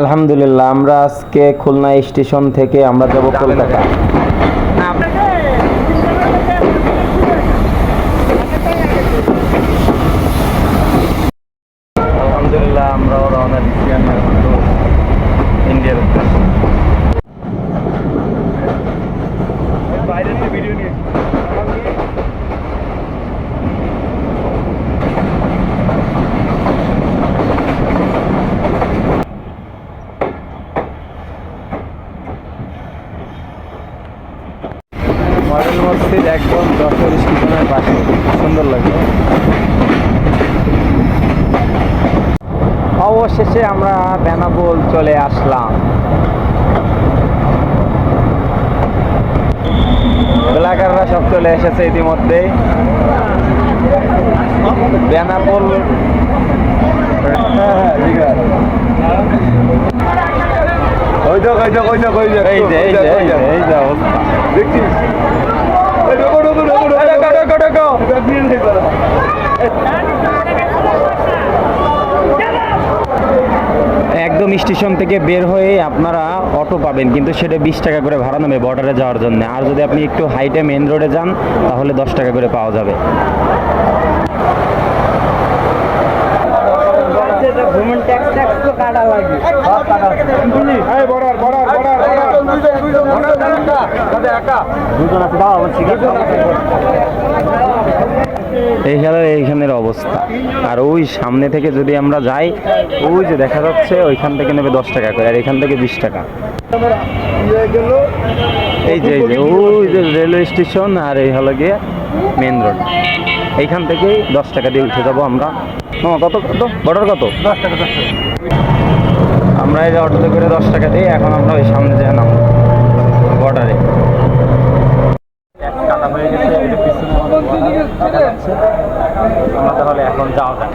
আলহামদুলিল্লাহ আমরা আজকে খুলনা স্টেশন থেকে আমরা যাব কলকাতা। আলহামদুলিল্লাহ আমরাও রওনা দিচ্ছি আমি এখন তো ইন্ডিয়ার উদ্দেশ্যে মডেল মসজিদ একদম যশোর স্টেশনের পাশে সুন্দর লাগবে অবশেষে আমরা বেনাপোল চলে আসলাম এলাকাররা সব চলে এসেছে ইতিমধ্যে বেনাপোল এই যে দেখছিস একদম স্টেশন থেকে বের হয়ে আপনারা অটো পাবেন, কিন্তু সেটা বিশ টাকা করে ভাড়া নেবে বর্ডারে যাওয়ার জন্য। আর যদি আপনি একটু হাইটে মেন রোডে যান, তাহলে দশ টাকা করে পাওয়া যাবে। এইখানের অবস্থা। আর ওই সামনে থেকে যদি আমরা যাই ওই যে দেখা যাচ্ছে ওইখান থেকে নেবে দশ টাকা করে আর এখান থেকে বিশ টাকা। এই যে এই যে ওই যে রেলওয়ে স্টেশন আর এই হলো গিয়ে মেন রোড। এইখান থেকেই দশ টাকা দিয়ে উঠে যাব আমরা। ও কত কত? বর্ডার কত? দশ টাকা দশ টাকা। আমরা এই যে অটোতে করে দশ টাকা দিয়ে এখন আমরা ওই সামনে যাই নাম বর্ডারে। কাটা হয়ে গেছে এটা পিছনে আমাদের border দেখা যাচ্ছে। আমরা তাহলে এখন যাওয়া যাক।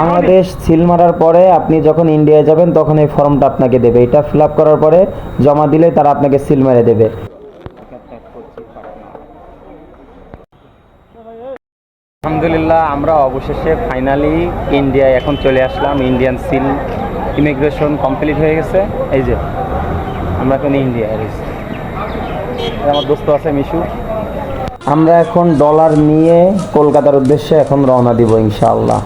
বাংলাদেশ সিল মারার পরে আপনি যখন ইন্ডিয়া যাবেন তখন এই ফর্মটা আপনাকে দেবে। এটা ফিল আপ করার পরে জমা দিলে তারা আপনাকে সিল মেরে দেবে। আলহামদুলিল্লাহ, আমরা অবশেষে ফাইনালি ইন্ডিয়ায় এখন চলে আসলাম। ইন্ডিয়ান সিল ইমিগ্রেশন কমপ্লিট হয়ে গেছে। এই যে, আমরা এখন ইন্ডিয়ায় রয়েছি। আমার দোস্ত আছে মিশু। আমরা এখন ডলার নিয়ে কলকাতার উদ্দেশ্যে এখন রওনা দিব ইনশাআল্লাহ।